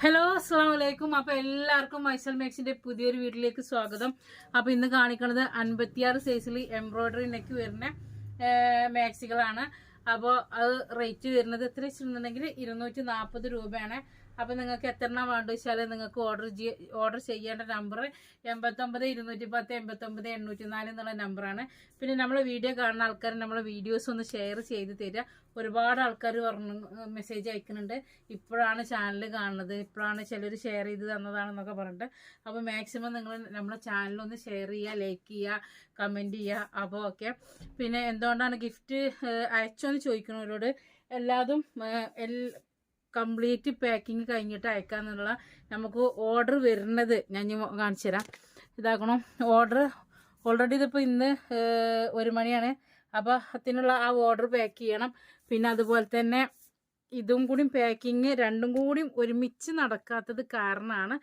Hello അസ്സാം വലൈക്കും അപ്പോൾ എല്ലാവർക്കും മൈസൽ മേക്സിന്റെ പുതിയൊരു വീട്ടിലേക്ക് സ്വാഗതം. അപ്പോൾ ഇന്ന് കാണിക്കുന്നത് അൻപത്തിയാറ് സൈസിൽ എംബ്രോയിഡറി നെക്ക് വരുന്ന മാക്സികളാണ്. അപ്പോൾ അത് റേറ്റ് വരുന്നത് എത്ര വെച്ചിട്ടുണ്ടെങ്കിൽ ഇരുന്നൂറ്റി നാൽപ്പത് രൂപയാണ്. അപ്പൊ നിങ്ങൾക്ക് എത്രണ്ണം വേണ്ട വെച്ചാൽ നിങ്ങൾക്ക് ഓർഡർ ഓർഡർ ചെയ്യേണ്ട നമ്പർ എൺപത്തൊമ്പത് ഇരുന്നൂറ്റി പത്ത് എൺപത്തൊമ്പത് എണ്ണൂറ്റി നാല് എന്നുള്ള നമ്പറാണ് പിന്നെ നമ്മൾ വീഡിയോ കാണുന്ന ആൾക്കാർ നമ്മൾ വീഡിയോസ് ഒന്ന് ഷെയർ ചെയ്ത് തരിക. ഒരുപാട് ആൾക്കാർ പറഞ്ഞു മെസ്സേജ് അയക്കുന്നുണ്ട്. ഇപ്പോഴാണ് ചാനൽ കാണുന്നത്. ഇപ്പോഴാണ് ചിലർ ഷെയർ ചെയ്ത് തന്നതാണെന്നൊക്കെ പറഞ്ഞിട്ട്. അപ്പോൾ മാക്സിമം നിങ്ങൾ നമ്മുടെ ചാനലൊന്ന് ഷെയർ ചെയ്യുക ലൈക്ക് ചെയ്യുക കമന്റ് ചെയ്യുക. അപ്പോൾ ഓക്കെ പിന്നെ എന്തുകൊണ്ടാണ് ഗിഫ്റ്റ് അയച്ചോന്ന് ചോദിക്കുന്നവരോട് എല്ലാതും കംപ്ലീറ്റ് പാക്കിങ് കഴിഞ്ഞിട്ട് അയക്കാന്നുള്ള നമുക്ക് ഓർഡർ വരുന്നത്. ഞാൻ കാണിച്ചു തരാം. ഇതാക്കണം? ഓർഡർ ഓൾറെഡി ഇതിപ്പോൾ ഇന്ന് ഒരു മണിയാണ്. അപ്പോൾ അതിനുള്ള ആ ഓർഡർ പാക്ക് ചെയ്യണം. പിന്നെ അതുപോലെ തന്നെ ഇതും കൂടി പാക്കിങ് രണ്ടും കൂടി ഒരുമിച്ച് നടക്കാത്തത് കാരണമാണ്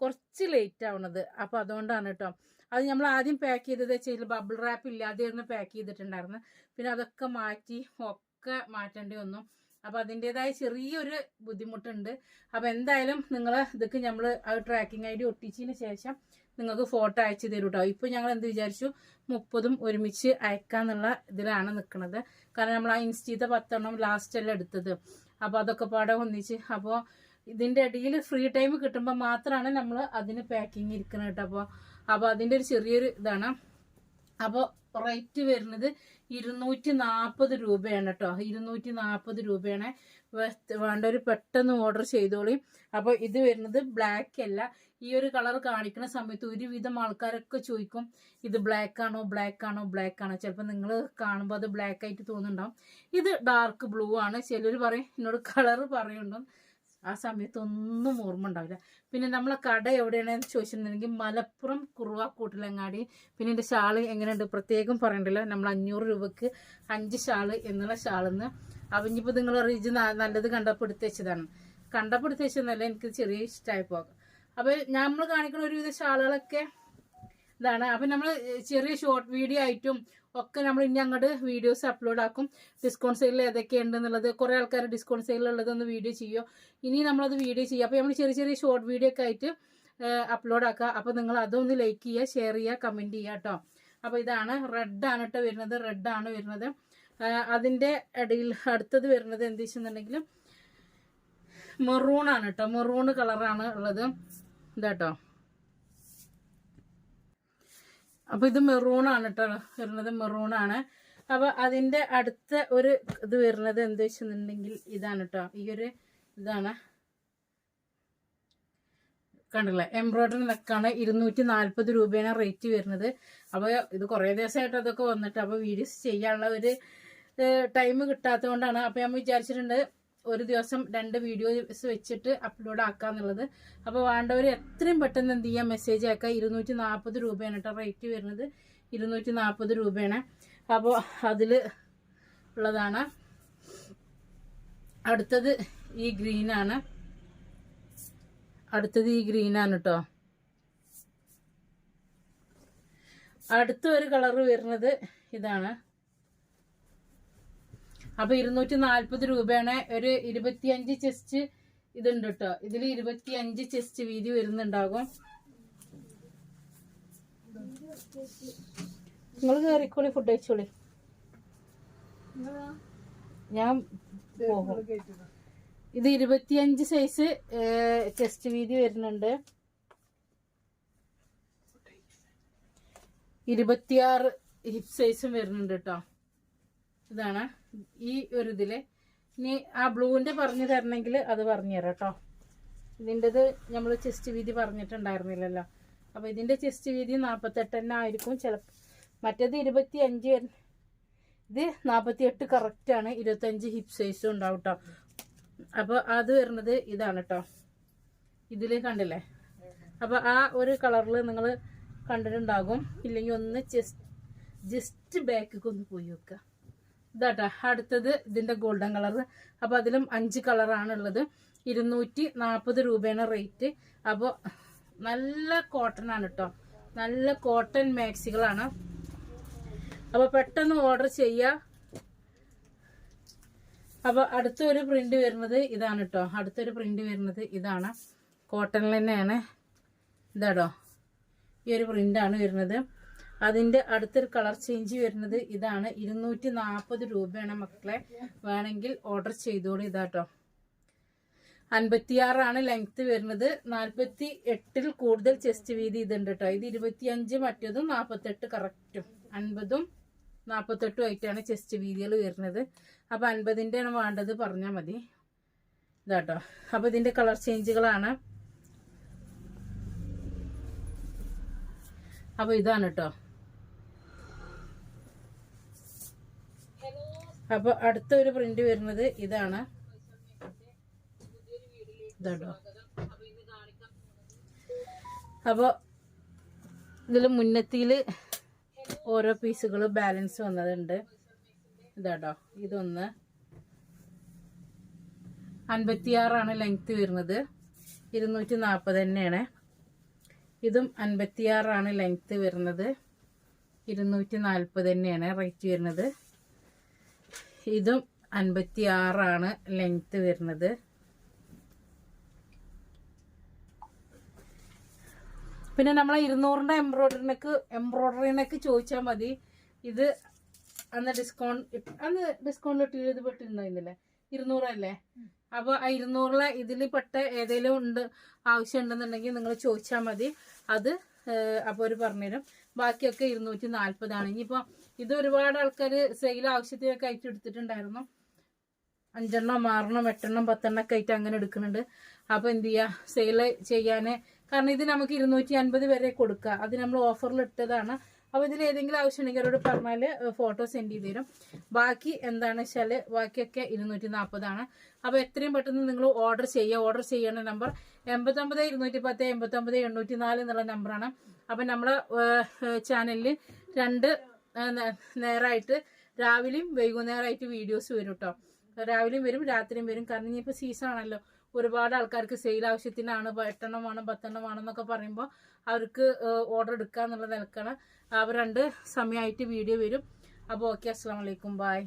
കുറച്ച് ലേറ്റ് ആവുന്നത് അപ്പോൾ അതുകൊണ്ടാണ് കേട്ടോ അത് നമ്മൾ ആദ്യം പാക്ക് ചെയ്തത് ചെയ്തില്ല ബബിൾ റാപ്പ് ഇല്ലാതെയായിരുന്നു പാക്ക് ചെയ്തിട്ടുണ്ടായിരുന്നു പിന്നെ അതൊക്കെ മാറ്റി ഒക്കെ മാറ്റേണ്ടി വന്നു. അപ്പോൾ അതിന്റെതായ ചെറിയൊരു ബുദ്ധിമുട്ടുണ്ട്. അപ്പോൾ എന്തായാലും നിങ്ങൾ ഇതൊക്കെ നമ്മൾ ആ ട്രാക്കിംഗ് ഐ ഡി ഒട്ടിച്ചതിന് ശേഷം നിങ്ങൾക്ക് ഫോട്ടോ അയച്ചു തരും കേട്ടോ ഇപ്പോൾ ഞങ്ങൾ എന്ത് വിചാരിച്ചു? മുപ്പതും ഒരുമിച്ച് അയക്കാന്നുള്ള ഇതിലാണ് നിൽക്കുന്നത് കാരണം നമ്മൾ ആ ഇൻസ്റ്റീത്തെ പത്തെണ്ണം ലാസ്റ്റ് അല്ല എടുത്തത്. അപ്പോൾ അതൊക്കെ പാടെ ഒന്നിച്ച് അപ്പോൾ ഇതിന്റെ ഇടയിൽ ഫ്രീ ടൈം കിട്ടുമ്പോൾ മാത്രമാണ് നമ്മൾ അതിന് പാക്കിങ് ഇരിക്കുന്നത് കേട്ടോ. അപ്പോൾ അപ്പോൾ അതിന്റെ ഒരു ചെറിയൊരു ഇതാണ്. അപ്പോൾ റേറ്റ് വരുന്നത് ഇരുന്നൂറ്റി നാൽപ്പത് രൂപയാണ് കേട്ടോ ഇരുന്നൂറ്റി നാൽപ്പത് രൂപയാണ് വേണ്ട ഒരു പെട്ടെന്ന് ഓർഡർ ചെയ്തോളി. അപ്പോൾ ഇത് വരുന്നത് ബ്ലാക്ക് അല്ല. ഈ ഒരു കളർ കാണിക്കുന്ന സമയത്ത് ഒരുവിധം ആൾക്കാരൊക്കെ ചോദിക്കും ഇത് ബ്ലാക്ക് ആണോ ബ്ലാക്ക് ആണോ ബ്ലാക്ക് ആണോ? ചിലപ്പോൾ നിങ്ങൾ കാണുമ്പോൾ അത് ബ്ലാക്ക് ആയിട്ട് തോന്നുന്നുണ്ടാവും. ഇത് ഡാർക്ക് ബ്ലൂ ആണ്. ചിലർ പറയും എന്നോട് കളർ പറയുന്നുണ്ടോ ആ സമയത്ത് ഒന്നും ഓർമ്മ ഉണ്ടാവില്ല. പിന്നെ നമ്മളെ കട എവിടെയാണെന്ന് ചോദിച്ചിട്ടുണ്ടെങ്കിൽ മലപ്പുറം കുറുവാക്കൂട്ടിലങ്ങാടി പിന്നെ എന്റെ ഷാൾ എങ്ങനെയുണ്ട്? പ്രത്യേകം പറയണ്ടല്ലോ. നമ്മൾ അഞ്ഞൂറ് രൂപക്ക് അഞ്ച് ഷാൾ എന്നുള്ള ഷാളിന്ന്. അപ്പം ഇനിയിപ്പോൾ നിങ്ങൾ റീജ് നല്ലത് കണ്ടപ്പോൾ എടുത്ത് എനിക്ക് ചെറിയ ഇഷ്ടമായി പോകാം. അപ്പോൾ നമ്മൾ കാണിക്കുന്ന ഒരുവിധ ഷാളുകളൊക്കെ ഇതാണ്. അപ്പം നമ്മൾ ചെറിയ ഷോർട്ട് വീഡിയോ ആയിട്ടും ഒക്കെ നമ്മൾ ഇനി അങ്ങോട്ട് വീഡിയോസ് അപ്ലോഡ് ആക്കും. ഡിസ്കൗണ്ട് സെയിലിൽ ഏതൊക്കെയുണ്ടെന്നുള്ളത് കുറേ ആൾക്കാർ ഡിസ്കൗണ്ട് സെയിലുള്ളതൊന്ന് വീഡിയോ ചെയ്യുമോ ഇനി നമ്മളത് വീഡിയോ ചെയ്യുക അപ്പോൾ നമ്മൾ ചെറിയ ചെറിയ ഷോർട്ട് വീഡിയോ ഒക്കെ ആയിട്ട് അപ്ലോഡ് ആക്കുക അപ്പോൾ നിങ്ങൾ അതൊന്ന് ലൈക്ക് ചെയ്യുക ഷെയർ ചെയ്യുക കമന്റ് ചെയ്യുക കേട്ടോ അപ്പോൾ ഇതാണ്. റെഡ് ആണ് കേട്ടോ വരുന്നത്. റെഡ് ആണ് വരുന്നത്. അതിന്റെ ഇടയിൽ അടുത്തത് വരുന്നത് എന്ത് വെച്ചെന്നുണ്ടെങ്കിൽ മെറൂൺ ആണ് കേട്ടോ മെറൂൺ കളറാണ് ഉള്ളത്. ഇതാട്ടോ അപ്പൊ ഇത് മെറൂൺ ആണ് കേട്ടോ വരുന്നത് മെറൂൺ ആണ്. അപ്പൊ അതിന്റെ അടുത്ത ഒരു ഇത് വരുന്നത് എന്ത് വെച്ചെന്നുണ്ടെങ്കിൽ ഇതാണ് കേട്ടോ ഈ ഒരു ഇതാണ്. കണ്ടില്ലേ? എംബ്രോയിഡറി നെക്കാണ് ഇരുന്നൂറ്റി നാൽപ്പത് രൂപയാണ് റേറ്റ് വരുന്നത്. അപ്പോൾ ഇത് കുറേ ദിവസമായിട്ട് അതൊക്കെ വന്നിട്ട് അപ്പോൾ വീഡിയോസ് ചെയ്യാനുള്ള ഒരു ടൈം കിട്ടാത്തത് കൊണ്ടാണ് അപ്പോൾ ഞാൻ വിചാരിച്ചിട്ടുണ്ട് ഒരു ദിവസം രണ്ട് വീഡിയോസ് വെച്ചിട്ട് അപ്ലോഡ് ആക്കാന്നുള്ളത്. അപ്പോൾ വേണ്ടവർ എത്രയും പെട്ടെന്ന് എന്ത് ചെയ്യാം മെസ്സേജ് ആക്കുക ഇരുന്നൂറ്റി നാൽപ്പത് രൂപയാണ് കേട്ടോ റേറ്റ് വരുന്നത്. ഇരുന്നൂറ്റി നാൽപ്പത് രൂപയാണ്. അപ്പോൾ അതിൽ ഉള്ളതാണ്. അടുത്തത് ഈ ഗ്രീനാണ് അടുത്തത് ഈ ഗ്രീനാണ് കേട്ടോ. അടുത്ത ഒരു കളർ വരുന്നത് ഇതാണ്. അപ്പൊ ഇരുന്നൂറ്റി നാല്പത് രൂപയാണ് ഒരു ഇരുപത്തിയഞ്ച് ചെസ്റ്റ് ഇതുണ്ട് കേട്ടോ. ഇതിൽ ഇരുപത്തിയഞ്ച് ചെസ്റ്റ് വീതി വരുന്നുണ്ടാകും. നിങ്ങൾ കയറിക്കോളി ഫുഡ് കഴിച്ചോളി. ഞാൻ പോകും. ഇത് ഇരുപത്തിയഞ്ച് സൈസ് ചെസ്റ്റ് വീതി വരുന്നുണ്ട്. ഇരുപത്തിയാറ് ഹിപ് സൈസും വരുന്നുണ്ട് കേട്ടോ. ഇതാണ്. ഈ ഒരു ഇതിൽ ഇനി ആ ബ്ലൂവിന്റെ പറഞ്ഞു തരണമെങ്കിൽ അത് പറഞ്ഞു തരാം കേട്ടോ. ഇതിന്റെത് നമ്മൾ ചെസ്റ്റ് വീതി പറഞ്ഞിട്ടുണ്ടായിരുന്നില്ലല്ലോ. അപ്പോൾ ഇതിന്റെ ചെസ്റ്റ് വീതി നാൽപ്പത്തെട്ട് തന്നെ ആയിരിക്കും ചിലപ്പോൾ മറ്റേത് ഇരുപത്തി അഞ്ച് ഇത് നാൽപ്പത്തി എട്ട് കറക്റ്റ് ആണ് ഇരുപത്തഞ്ച് ഹിപ്പ് സൈസും ഉണ്ടാവും കേട്ടോ അപ്പൊ അത് വരുന്നത് ഇതാണ് കേട്ടോ ഇതിൽ കണ്ടില്ലേ? അപ്പോൾ ആ ഒരു കളറിൽ നിങ്ങൾ കണ്ടിട്ടുണ്ടാകും. ഇല്ലെങ്കിൽ ഒന്ന് ജസ്റ്റ് ജസ്റ്റ് ഒന്ന് പോയി വെക്കുക ഇതാട്ടാ അടുത്തത് ഇതിന്റെ ഗോൾഡൻ കളർ അപ്പോൾ അതിലും അഞ്ച് കളറാണ് ഉള്ളത് ഇരുന്നൂറ്റി നാൽപ്പത് രൂപയാണ് റേറ്റ് അപ്പോൾ നല്ല കോട്ടൺ ആണ് കേട്ടോ നല്ല കോട്ടൺ മാക്സികളാണ് അപ്പോൾ പെട്ടെന്ന് ഓർഡർ ചെയ്യുക അപ്പോൾ അടുത്തൊരു പ്രിന്റ് വരുന്നത് ഇതാണ് കേട്ടോ അടുത്തൊരു പ്രിന്റ് വരുന്നത് ഇതാണ്. കോട്ടണിൽ തന്നെയാണ്. ഇതാടോ ഈ ഒരു പ്രിന്റാണ് വരുന്നത്. അതിന്റെ അടുത്തൊരു കളർ ചേഞ്ച് വരുന്നത് ഇതാണ്. ഇരുന്നൂറ്റി നാൽപ്പത് രൂപയാണ് മക്കളെ. വേണമെങ്കിൽ ഓർഡർ ചെയ്തോളൂ ഇതാട്ടോ. അൻപത്തിയാറാണ് ലെങ്ത് വരുന്നത്. നാൽപ്പത്തി എട്ടിൽ കൂടുതൽ ചെസ്റ്റ് വീതി ഇതുണ്ട് കേട്ടോ ഇത് ഇരുപത്തിയഞ്ച് മറ്റതും നാൽപ്പത്തെട്ട് കറക്റ്റും അൻപതും നാൽപ്പത്തെട്ടും ആയിട്ടാണ് ചെസ്റ്റ് വീതികൾ വരുന്നത്. അപ്പോൾ അൻപതിന്റെ ആണ് വേണ്ടത് പറഞ്ഞാൽ മതി. ഇതാട്ടോ. അപ്പോൾ ഇതിന്റെ കളർ ചേഞ്ചുകളാണ്. അപ്പോൾ ഇതാണ് കേട്ടോ അപ്പോൾ അടുത്ത ഒരു പ്രിന്റ് വരുന്നത് ഇതാണ്. ഇതാട്ടോ. അപ്പോൾ ഇതിൽ മുന്നത്തിയിൽ ഓരോ പീസുകൾ ബാലൻസ് വന്നതുണ്ട്. ഇതാട്ടോ. ഇതൊന്ന് അൻപത്തിയാറാണ് ലെങ്ത് വരുന്നത്. ഇരുന്നൂറ്റി നാൽപ്പത് തന്നെയാണ്. ഇതും അൻപത്തിയാറാണ് ലെങ്ത് വരുന്നത്. ഇരുന്നൂറ്റി നാൽപ്പത് തന്നെയാണ് റേറ്റ് വരുന്നത്. ഇതും അൻപത്തിയാറാണ് ലെങ്ത് വരുന്നത്. പിന്നെ നമ്മൾ ഇരുന്നൂറിന്റെ എംബ്രോയ്ഡറിനക്ക് എംബ്രോയിഡറിനൊക്കെ ചോദിച്ചാൽ മതി. ഇത് അന്ന് ഡിസ്കൗണ്ട് അന്ന് ഡിസ്കൗണ്ട് ഇട്ട് എഴുതി പെട്ടിരുന്നില്ലേ ഇരുന്നൂറല്ലേ? അപ്പോൾ ആ ഇരുന്നൂറിലെ ഇതിൽ പെട്ട ഏതെങ്കിലും ഉണ്ട് ആവശ്യം ഉണ്ടെന്നുണ്ടെങ്കിൽ നിങ്ങൾ ചോദിച്ചാൽ മതി. അത് അപ്പോൾ അവർ പറഞ്ഞുതരും. ബാക്കിയൊക്കെ ഇരുന്നൂറ്റി നാൽപ്പതാണ് ഇനിയിപ്പോൾ ഇത് ഒരുപാട് ആൾക്കാർ സെയിൽ ആവശ്യത്തിനൊക്കെ ആയിട്ട് എടുത്തിട്ടുണ്ടായിരുന്നു. അഞ്ചെണ്ണം ആറെണ്ണം എട്ടെണ്ണം പത്തെണ്ണം ഒക്കെ ആയിട്ട് അങ്ങനെ എടുക്കുന്നുണ്ട്. അപ്പോൾ എന്ത് ചെയ്യുക സെയിൽ ചെയ്യാൻ കാരണം ഇത് നമുക്ക് ഇരുന്നൂറ്റി അൻപത് വരെ കൊടുക്കുക അത് നമ്മൾ ഓഫറിൽ ഇട്ടതാണ്. അപ്പോൾ ഇതിൽ ഏതെങ്കിലും ആവശ്യം ഉണ്ടെങ്കിൽ അവരോട് പറഞ്ഞാൽ ഫോട്ടോ സെൻഡ് ചെയ്ത് തരും. ബാക്കി എന്താണ് വെച്ചാൽ ബാക്കിയൊക്കെ ഇരുന്നൂറ്റി നാൽപ്പതാണ് അപ്പോൾ എത്രയും പെട്ടെന്ന് നിങ്ങൾ ഓർഡർ ചെയ്യുക. ഓർഡർ ചെയ്യേണ്ട നമ്പർ എൺപത്തൊമ്പത് ഇരുന്നൂറ്റി പത്ത് എൺപത്തൊമ്പത് എണ്ണൂറ്റി നാല് എന്നുള്ള നമ്പറാണ് അപ്പം നമ്മളെ ചാനലിൽ രണ്ട് നേരമായിട്ട് രാവിലെയും വൈകുന്നേരമായിട്ട് വീഡിയോസ് വരും കേട്ടോ രാവിലെയും വരും രാത്രിയും വരും. കാരണം ഇനിയിപ്പോൾ സീസൺ ആണല്ലോ. ഒരുപാട് ആൾക്കാർക്ക് സെയിൽ ആവശ്യത്തിനാണ് എട്ടെണ്ണം വേണം പത്തെണ്ണം വേണം എന്നൊക്കെ പറയുമ്പോൾ അവർക്ക് ഓർഡർ എടുക്കുക എന്നുള്ള നിലക്കാണ്. അവർ രണ്ട് സമയമായിട്ട് വീഡിയോ വരും. അപ്പോൾ ഓക്കെ അസ്സാം വലൈക്കും ബായ്